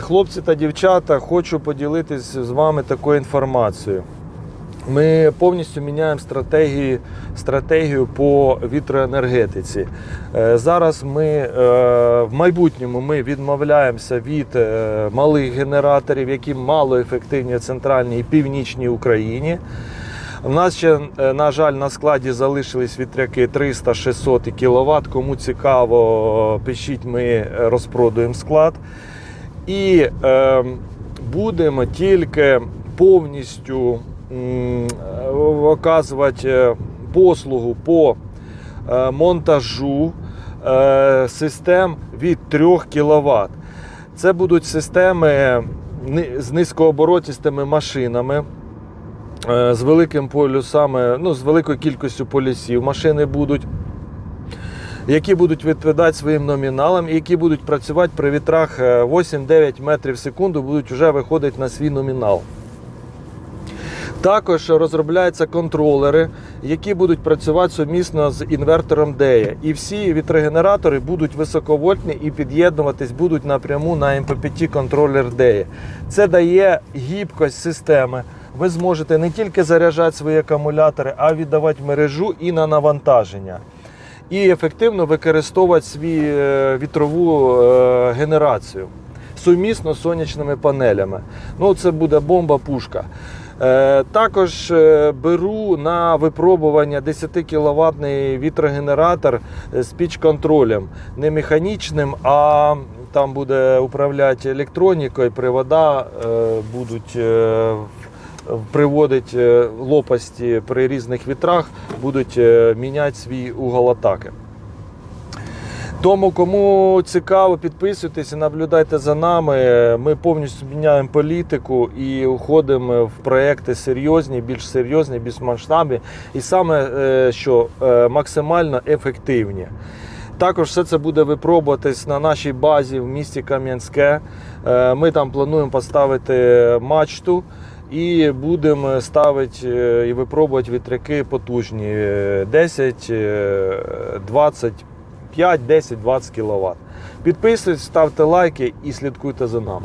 Хлопці та дівчата, хочу поділитися з вами такою інформацією. Ми повністю міняємо стратегію, стратегію по вітроенергетиці. Е, Зараз ми е, в майбутньому ми відмовляємося від е, малих генераторів, які малоефективні в центральній і північній Україні. У нас ще, на жаль, на складі залишились вітряки 300-600 кВт. Кому цікаво, пишіть, ми розпродуємо склад. І е, будемо тільки повністю е, оказувати е, послугу по е, монтажу систем від 3 кВт. Це будуть системи з низькооборотістими машинами. З великим полюсами, ну, з великою кількістю полюсів машини будуть які будуть відповідати своїм номіналам, і які будуть працювати при вітрах е, 8-9 метрів в секунду, будуть вже виходити на свій номінал. Також розробляються контролери, які будуть працювати сумісно з інвертором DEA. І всі вітрогенератори будуть високовольтні і під'єднуватись будуть напряму на MPPT контролер DEA. Це дає гібкость системи. Ви зможете не тільки заряджати свої акумулятори, а віддавати мережу і на навантаження і ефективно використовувати свій е, вітрову е, генерацію сумісно з сонячними панелями. Ну, це буде бомба-пушка. Е, Також беру на випробування 10 кВт вітрогенератор з піч-контролем. Не механічним, а там буде управляти електронікою, привода будуть приводить е, лопасті при різних вітрах, будуть е, міняти свій угол атаки. Тому, кому цікаво, підписуйтесь і наблюдайте за нами. Ми повністю міняємо політику і уходимо в проекти серйозні, більш серйозні, більш масштабні, і саме е, що максимально ефективні. Також все це буде випробуватись на нашій базі в місті Кам'янське. Ми там плануємо поставити мачту і будемо ставити е, і випробувати вітряки потужні е, 10, е, 20, 5, 10, 20 кВт. Підписуйтесь, ставте лайки і слідкуйте за нами.